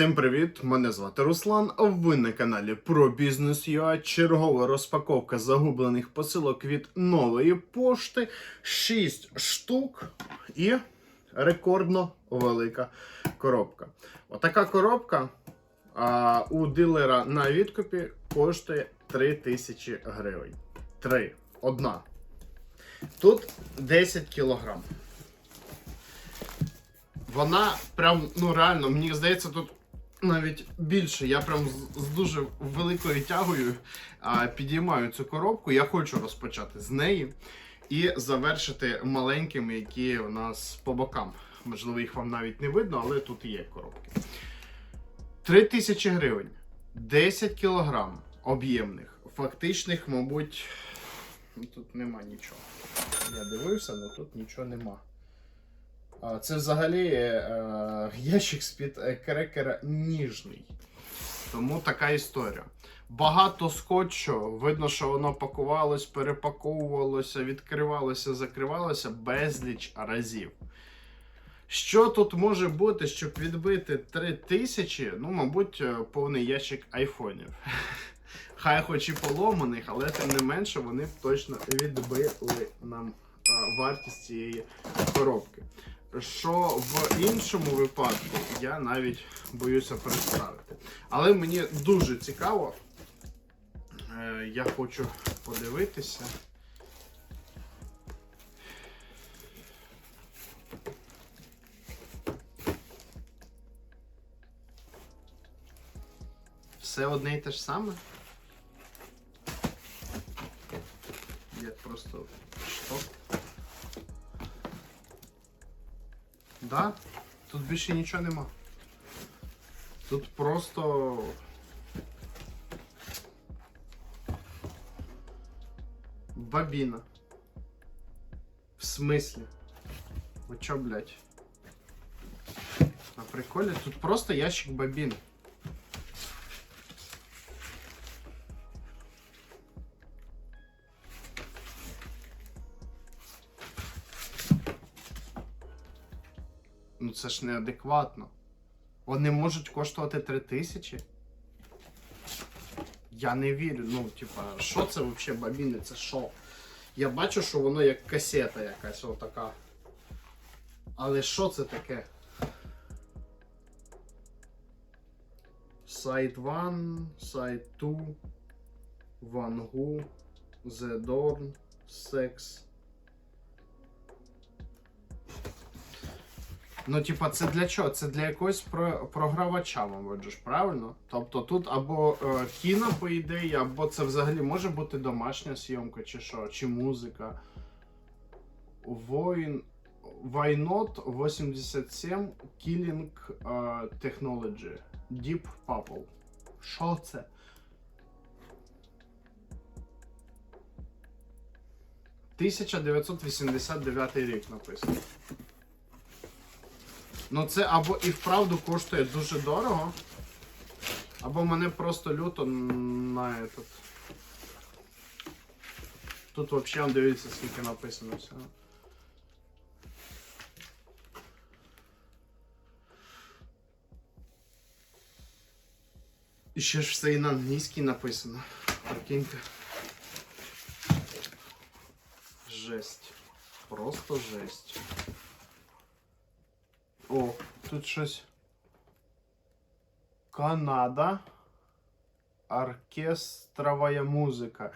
Всім привіт! Мене звати Руслан. а Ви на каналі про бізнес ЮА. Чергова розпаковка загублених посилок від нової пошти. 6 штук і рекордно велика коробка. Отака коробка а, у дилера на відкупі коштує 3 тисячі гривень. Три. Одна. Тут 10 кілограм. Вона прям, ну реально, мені здається, тут навіть більше. Я прям з, з дуже великою тягою а, підіймаю цю коробку. Я хочу розпочати з неї і завершити маленькими, які у нас по бокам. Можливо, їх вам навіть не видно, але тут є коробки. 3 тисячі гривень, 10 кілограм об'ємних, фактичних, мабуть, тут нема нічого. Я дивився, але тут нічого нема. Це взагалі е, ящик з-під е, крекера ніжний. Тому така історія. Багато скотчу, видно, що воно пакувалось, перепаковувалося, відкривалося, закривалося безліч разів. Що тут може бути, щоб відбити 3000, ну, мабуть, е, повний ящик айфонів. Хай хоч і поломаних, але тим не менше вони б точно відбили нам вартість цієї коробки. Що в іншому випадку я навіть боюся представити. Але мені дуже цікаво. Е, Я хочу подивитися. Все одне і те ж саме. Я просто що? Да, тут більше нічого нема. Тут просто. Бабіна. В смислі? Ви чо, блядь? На приколі? Тут просто ящик бабін. Це ж неадекватно. Вони можуть коштувати 3 тисячі. Я не вірю. Ну, типа, що це взагалі бабіни? Це що? Я бачу, що воно як касета якась отака. Але що це таке? Сайт 1, сайт 2, Вангу, The Dorn, Sex. Ну, типа, це для чого? Це для якогось про програвача, мабуть, правильно? Тобто тут або е, кіно, по ідеї, або це взагалі може бути домашня зйомка, чи що, чи музика. Воїн. Вайнот 87 Killing е, Technology. Deep Purple. Що це? «1989 рік написано. Ну це або і вправду коштує дуже дорого, або мене просто люто на этот. Тут взагалі дивіться, скільки написано всього. І ще ж все і на англійській написано. Прикиньте. Жесть. Просто жесть. О, тут щось. Канада. Оркестровая музыка.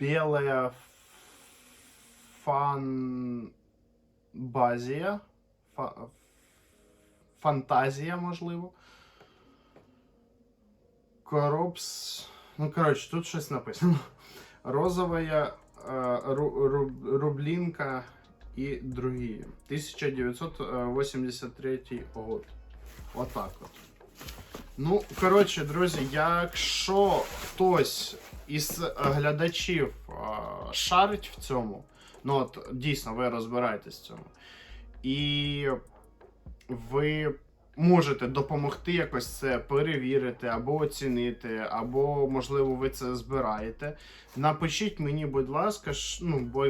Белая фанбазія. Фа... Фантазія, можливо. Коробс. Ну, коротше, тут щось написано. Розовая е, ру, ру, рублінка І другі. 1983 год. Отак от. Ну, коротше, друзі, якщо хтось із глядачів а, шарить в цьому, ну от дійсно ви розбираєтесь в цьому, і ви можете допомогти якось це перевірити або оцінити, або, можливо, ви це збираєте. Напишіть мені, будь ласка, ну, бо,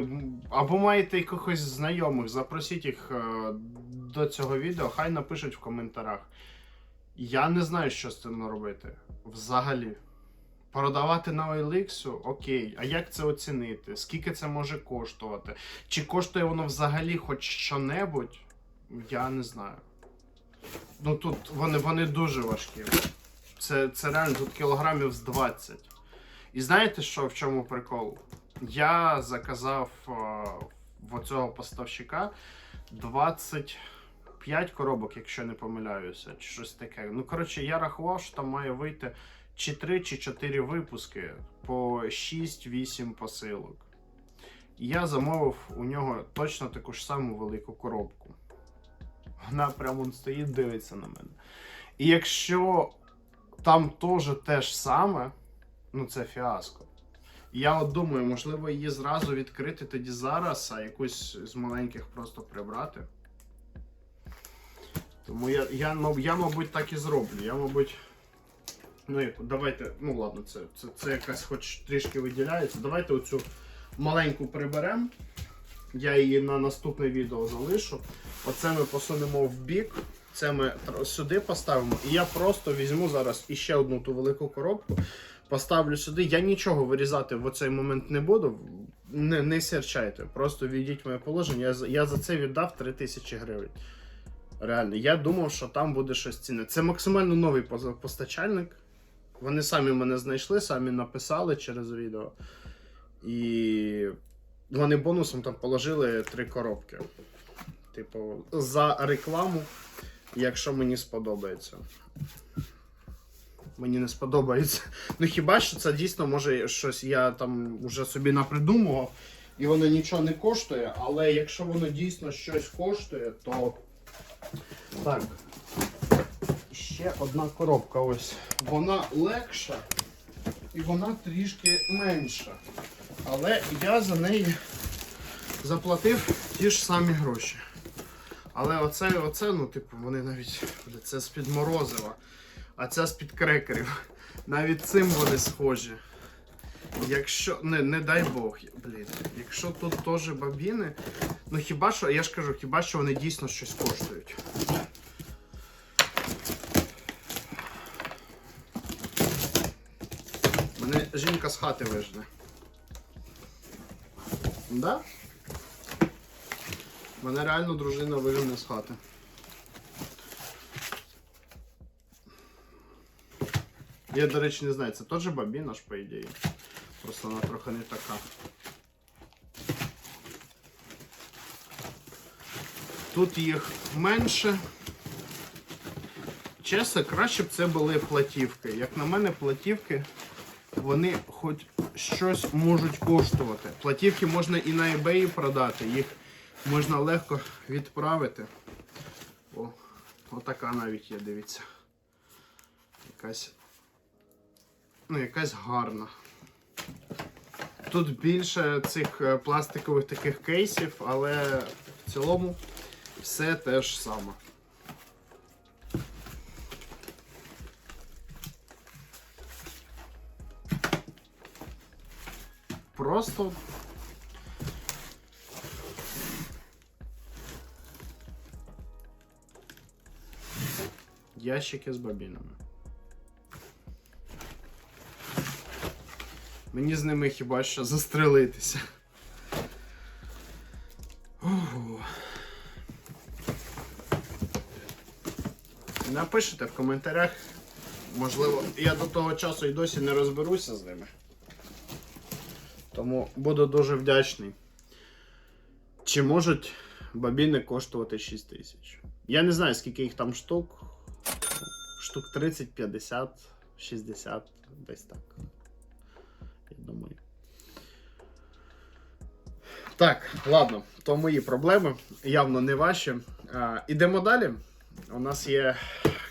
або маєте якихось знайомих, запросіть їх е, до цього відео, хай напишуть в коментарях. Я не знаю, що з цим робити. Взагалі. Продавати на OLX, окей. А як це оцінити? Скільки це може коштувати? Чи коштує воно взагалі хоч що-небудь? Я не знаю. Ну тут вони, вони дуже важкі. Це, це реально тут кілограмів з 20. І знаєте, що в чому прикол? Я заказав е, в оцього поставщика 25 коробок, якщо не помиляюся, чи щось таке. Ну, коротше, я рахував, що там має вийти чи 3, чи 4 випуски по 6-8 посилок. І я замовив у нього точно таку ж саму велику коробку. Вона прямо стоїть, дивиться на мене. І якщо там теж те ж саме, ну це фіаско. Я от думаю, можливо, її зразу відкрити тоді зараз, а якусь з маленьких просто прибрати. Тому я, я, маб- я мабуть, так і зроблю. Я, мабуть. Ну, як, давайте, ну ладно, це, це, це якась хоч трішки виділяється. Давайте оцю маленьку приберемо. Я її на наступне відео залишу. Оце ми посунемо в бік. Це ми сюди поставимо. І я просто візьму зараз іще одну ту велику коробку, поставлю сюди. Я нічого вирізати в цей момент не буду. Не, не серчайте. Просто введіть моє положення. Я, я за це віддав 3000 гривень. Реально, я думав, що там буде щось цінне. Це максимально новий постачальник. Вони самі мене знайшли, самі написали через відео. І вони бонусом там положили три коробки. Типу, за рекламу, якщо мені сподобається. Мені не сподобається. Ну хіба що це дійсно може щось я там вже собі напридумував, і воно нічого не коштує, але якщо воно дійсно щось коштує, то. Так. Ще одна коробка ось. Вона легша і вона трішки менша. Але я за неї заплатив ті ж самі гроші. Але оце, оце, ну, типу, вони навіть. Це з-під морозива, а це з-під крекерів. Навіть цим вони схожі. Якщо. Не, не дай Бог, блін. Якщо тут теж бабіни, ну хіба що, я ж кажу, хіба що вони дійсно щось коштують. Мене жінка з хати вижне. Да? Мене реально дружина вижене з хати. Я, до речі, не знаю, це теж бабіна ж, по ідеї. Просто вона трохи не така. Тут їх менше. Чесно, краще б це були платівки. Як на мене, платівки, вони хоч щось можуть коштувати. Платівки можна і на eBay продати, їх можна легко відправити. О, отака навіть є, дивіться. Якась. Ну, якась гарна. Тут більше цих е, пластикових таких кейсів, але в цілому все те ж саме. Просто ящики з бобінами. Мені з ними хіба що застрелитися. Ого. Напишите в коментарях. Можливо, я до того часу і досі не розберуся з ними. Тому буду дуже вдячний. Чи можуть бабіни коштувати 6 тисяч? Я не знаю, скільки їх там штук. Штук 30, 50, 60, десь так. Я думаю. Так, ладно, то мої проблеми, явно не ваші. А, ідемо далі. У нас є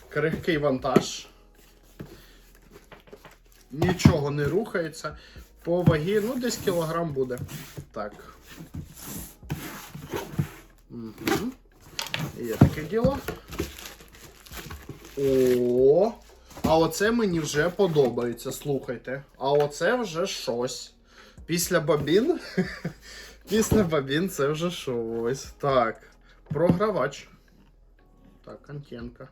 крихкий вантаж. Нічого не рухається. По вагі, ну, десь кілограм буде. Так. Угу. Є таке діло. О, а оце мені вже подобається, слухайте. А оце вже щось. Після бабін. Після бабін це вже щось. Так. Програвач. Так, антенка.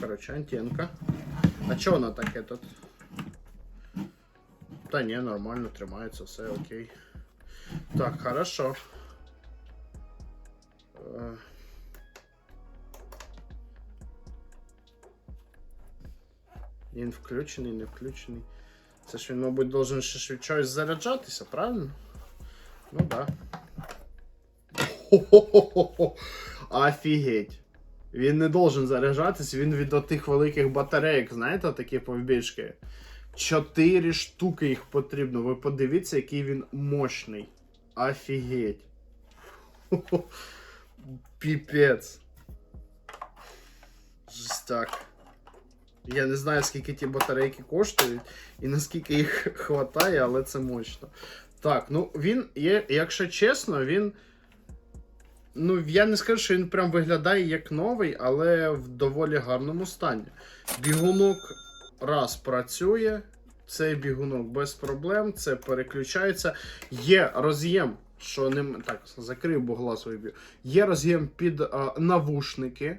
короче, антенка. А чого вона таке тут? Та ні, нормально тримається, все окей. Так, хорошо. Він включений, не включений. Це ж він, мабуть, должен ще від чогось заряджатися, правильно? Ну да. Хо-хо-хо-хо. Офігеть. Він не должен заряджатись, він від тих великих батарейок, знаєте, такі повбіжки. Чотири штуки їх потрібно. Ви подивіться, який він мощний. Офігеть. Хо-хо. Піпець. Жестяк. Я не знаю, скільки ті батарейки коштують і наскільки їх хватає, але це мощно. Так, ну він є, якщо чесно, він. Ну, я не скажу, що він прям виглядає як новий, але в доволі гарному стані. Бігунок раз працює. Цей бігунок без проблем, це переключається. Є роз'єм, що ним. Так, закрив, бо глаз виб'ю. Є роз'єм під а, навушники.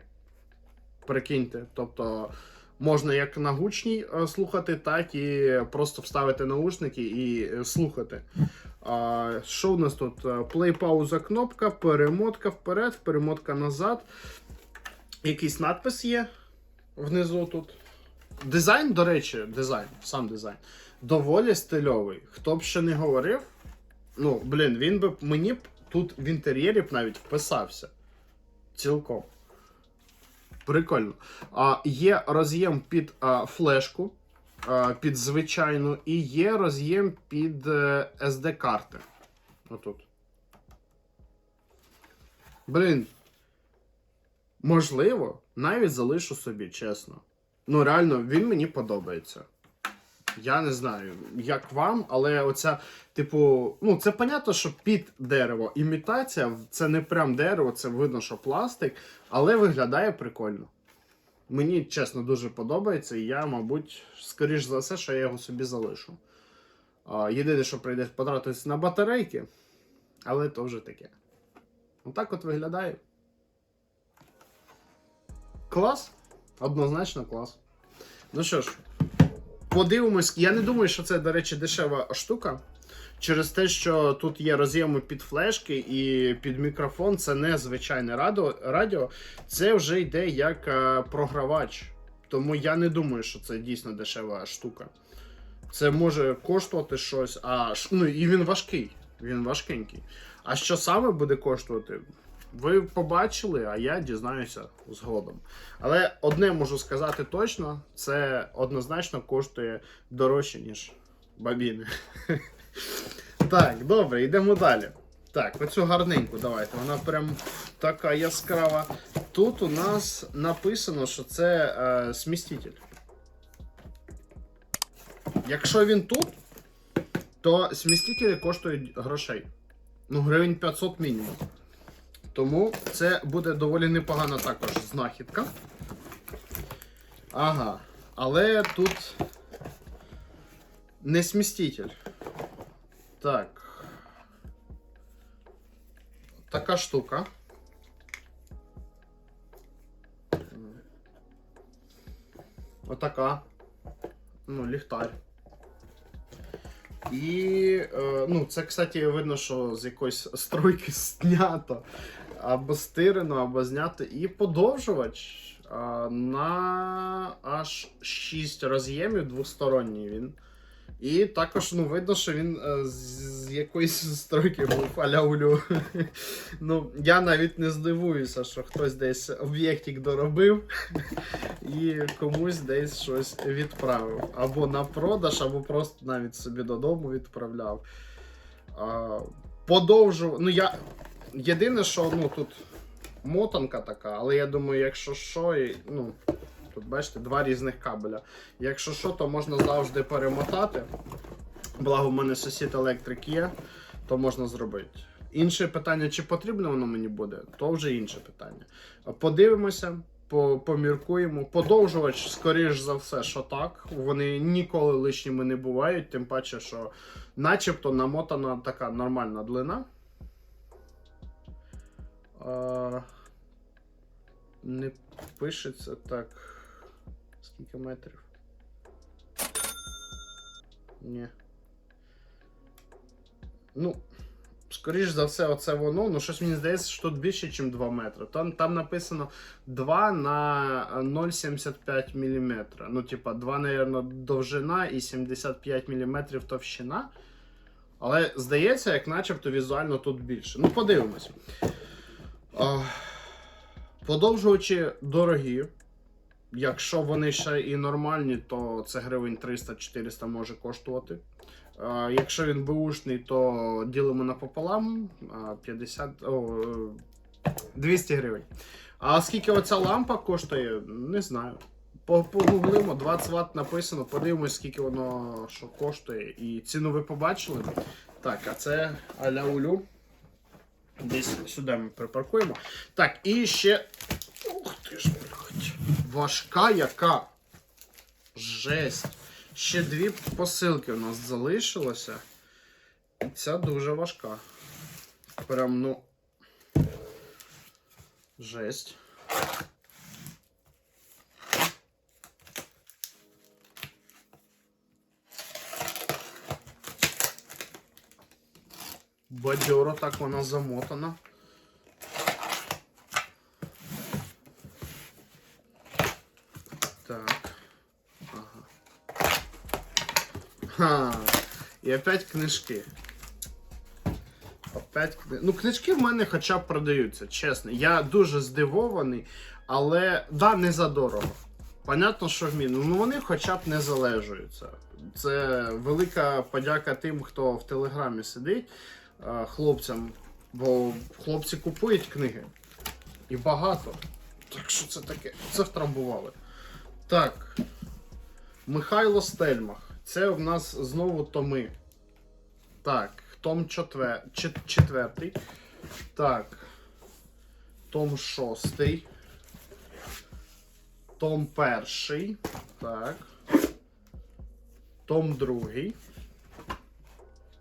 Прикиньте, тобто можна як на гучній е, слухати, так і просто вставити наушники і е, слухати. А, що у нас тут? Плей-пауза кнопка, перемотка вперед, перемотка назад. Якийсь надпис є внизу тут. Дизайн, до речі, дизайн, сам дизайн. Доволі стильовий. Хто б ще не говорив, ну, блін, він би мені б тут в інтер'єрі б навіть вписався. Цілком. Прикольно. А, є роз'єм під а, флешку, а, під звичайну, і є роз'єм під е, SD-карти. Отут. Блін. Можливо, навіть залишу собі, чесно. Ну, реально, він мені подобається. Я не знаю, як вам, але оця, типу, ну, це понятно, що під дерево імітація, це не прям дерево, це видно, що пластик, але виглядає прикольно. Мені чесно дуже подобається, і я, мабуть, скоріш за все, що я його собі залишу. Єдине, що прийде потратитися на батарейки, але то вже таке. Отак от виглядає. Клас. Однозначно клас. Ну що ж, подивимось. Я не думаю, що це, до речі, дешева штука. Через те, що тут є роз'єми під флешки і під мікрофон, це не звичайне радіо, це вже йде як е, програвач. Тому я не думаю, що це дійсно дешева штука. Це може коштувати щось, а ну і він важкий. Він важкенький. А що саме буде коштувати? Ви побачили, а я дізнаюся згодом. Але одне можу сказати точно: це однозначно коштує дорожче, ніж бабіни. Так, добре, йдемо далі. Так, оцю гарненьку давайте. Вона прям така яскрава. Тут у нас написано, що це е, сміститель. Якщо він тут, то смістителі коштують грошей. Ну, гривень 500 мінімум. Тому це буде доволі непогана також знахідка. Ага. Але тут не сміститель. Так. Така штука. Отака. Ну, ліхтар. І, е, ну, це, кстати, видно, що з якоїсь стройки знято. Або стирено, або знято. І подовжувач е, на аж 6 роз'ємів двосторонній він. І також ну, видно, що він е, з, з якоїсь стройки був аля улю. ну, я навіть не здивуюся, що хтось десь об'єктик доробив і комусь десь щось відправив. Або на продаж, або просто навіть собі додому відправляв. А, подовжу. Ну, я. Єдине, що ну, тут мотанка така, але я думаю, якщо що, і, ну. Тут бачите, два різних кабеля. Якщо що, то можна завжди перемотати. Благо, в мене сусід електрик є, то можна зробити. Інше питання, чи потрібно воно мені буде, то вже інше питання. Подивимося, по- поміркуємо. Подовжувач, скоріш за все, що так. Вони ніколи лишніми не бувають, тим паче, що начебто намотана така нормальна длина. А, не пишеться так. Скільки метрів? Ні. Ну, скоріш за все, оце воно. Ну, щось мені здається, що тут більше, ніж 2 метри. Там, там написано 2 на 0,75 мм. Ну, типа, 2, мабуть, довжина і 75 мм товщина. Але здається, як начебто візуально тут більше. Ну, подивимось. А, Подовжувачі дорогі. Якщо вони ще і нормальні, то це гривень 300-400 може коштувати. А, Якщо він беушний, то ділимо напополам 50, о, е, 200 гривень. А скільки оця лампа коштує, не знаю. По- Погуглимо, 20 Вт написано, подивимось, скільки воно що коштує. І ціну ви побачили. Так, а це аля улю. Десь сюди ми припаркуємо. Так, і ще. Ух ти ж, блядь. Важка яка. Жесть. Ще дві посилки у нас залишилося. І ця дуже важка. Прям, ну. Жесть. Бадьоро так вона замотана. Так. Ага. Ха. І опять книжки. Опять кни... Ну, книжки в мене хоча б продаються, чесно. Я дуже здивований, але да, не задорого. Понятно, що в міну. Ну вони хоча б не залежуються. Це велика подяка тим, хто в Телеграмі сидить, хлопцям, бо хлопці купують книги. І багато. Так що це таке? Це втрамбували. Так. Михайло Стельмах. Це в нас знову томи. Так, том четвер... чет- четвертий. Так. Том шостий. Том перший. Так. Том другий.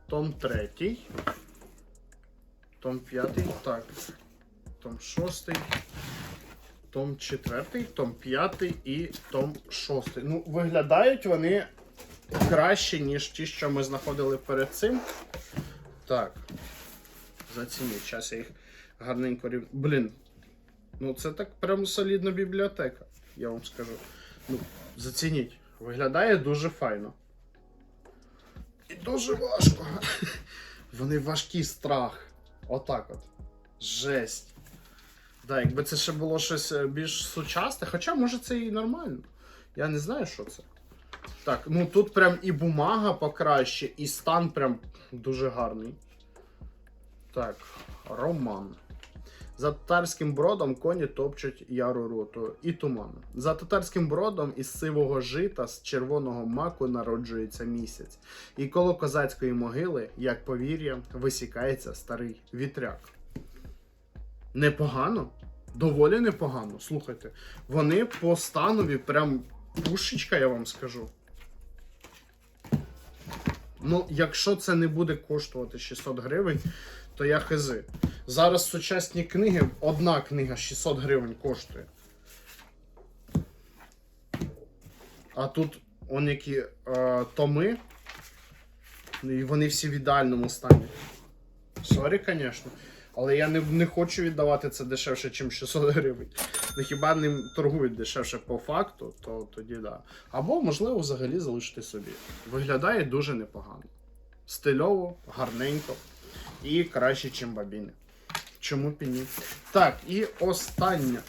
Том третій. Том п'ятий. Так. Том шостий. Том четвертий, том п'ятий і том шостий. Ну, виглядають вони краще, ніж ті, що ми знаходили перед цим. Так. Зацініть. Зараз я їх гарненько рів... Блін. Ну це так прям солідна бібліотека, я вам скажу. Ну, зацініть. Виглядає дуже файно. І дуже важко. Вони важкі страх. Отак от. Жесть. Да, якби це ще було щось е, більш сучасне, хоча може це і нормально. Я не знаю, що це. Так, ну тут прям і бумага покраще, і стан прям дуже гарний. Так, роман. За татарським бродом коні топчуть яру роту і туман. За татарським бродом із сивого жита з червоного маку народжується місяць. І коло козацької могили, як повір'я, висікається старий вітряк. Непогано. Доволі непогано. Слухайте. Вони по станові прям пушечка, я вам скажу. Ну, якщо це не буде коштувати 600 гривень, то я хизи. Зараз сучасні книги, одна книга 600 гривень коштує. А тут он які е, томи. І вони всі в ідеальному стані. Сорі, звісно. Але я не, не хочу віддавати це дешевше, ніж 600 гривень. Ну хіба ним торгують дешевше по факту, то тоді да. Або, можливо, взагалі залишити собі. Виглядає дуже непогано. Стильово, гарненько і краще, ніж бабіни. Чому б і ні? Так, і остання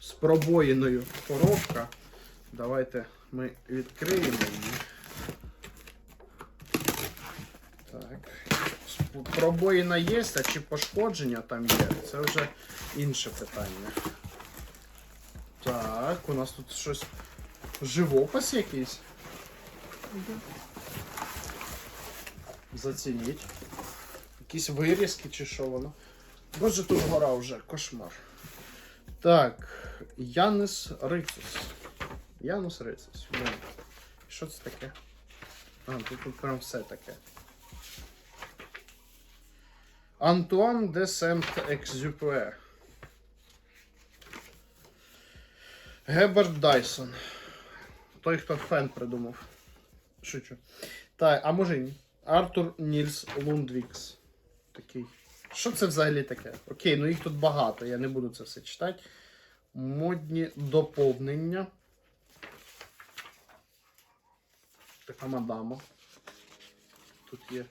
з пробоїною коробка. Давайте ми відкриємо її. Так. Пробоїна є, а чи пошкодження там є, це вже інше питання. Так, у нас тут щось. Живопис якийсь. Зацініть. Якісь вирізки чи що воно. Боже, тут гора вже, кошмар. Так, Янис Рицус. Янус Рицус. Що це таке? А, тут, прям все таке. Антуан де Сент-Екзюпер. Геберт Дайсон. Той, хто фен придумав. Шучу. Так, а може ні. Артур Нільс Лундвікс. Такий. Що це взагалі таке? Окей, ну їх тут багато, я не буду це все читати. Модні доповнення. Така мадама. Тут є.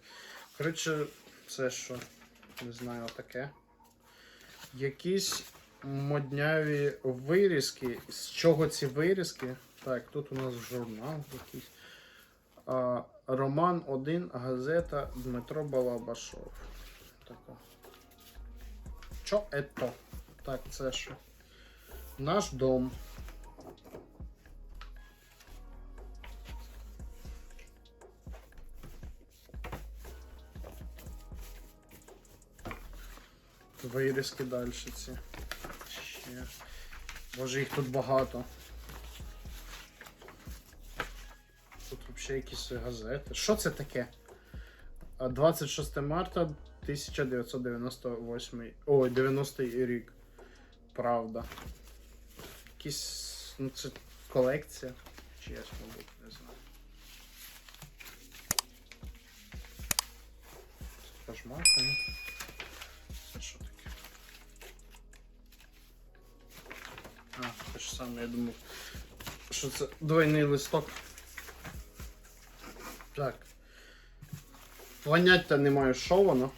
Коротше, це що? Не знаю, таке. Якісь модняві вирізки. З чого ці вирізки? Так, тут у нас журнал якийсь. Роман 1, газета Дмитро Балабашов. Така. Що ето? Так, це що? Наш дом. Вирізки далі ці. Ще. Боже, їх тут багато. Взагалі якісь газети. Що це таке? 26 марта 1998. Ой, 90 рік. Правда. Якісь. Ну, це колекція. Чесно, мабуть, не знаю. Це кошмар, ну. Це що таке? А, те ж саме, я думав, що це двойний листок. Так. Поняття не маю, що воно.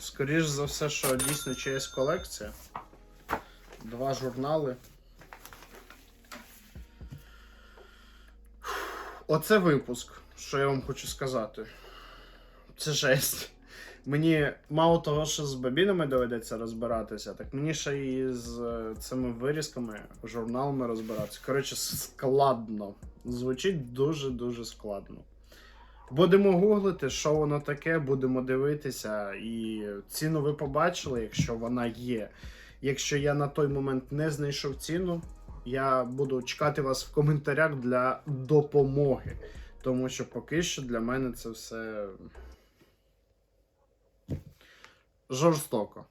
Скоріш за все, що дійсно чиясь колекція. Два журнали. Оце випуск, що я вам хочу сказати. Це жесть. Мені мало того, що з бобінами доведеться розбиратися, так мені ще і з е, цими вирізками, журналами розбиратися. Коротше, складно. Звучить дуже-дуже складно. Будемо гуглити, що воно таке, будемо дивитися. І ціну ви побачили, якщо вона є. Якщо я на той момент не знайшов ціну, я буду чекати вас в коментарях для допомоги. Тому що поки що для мене це все жорстоко.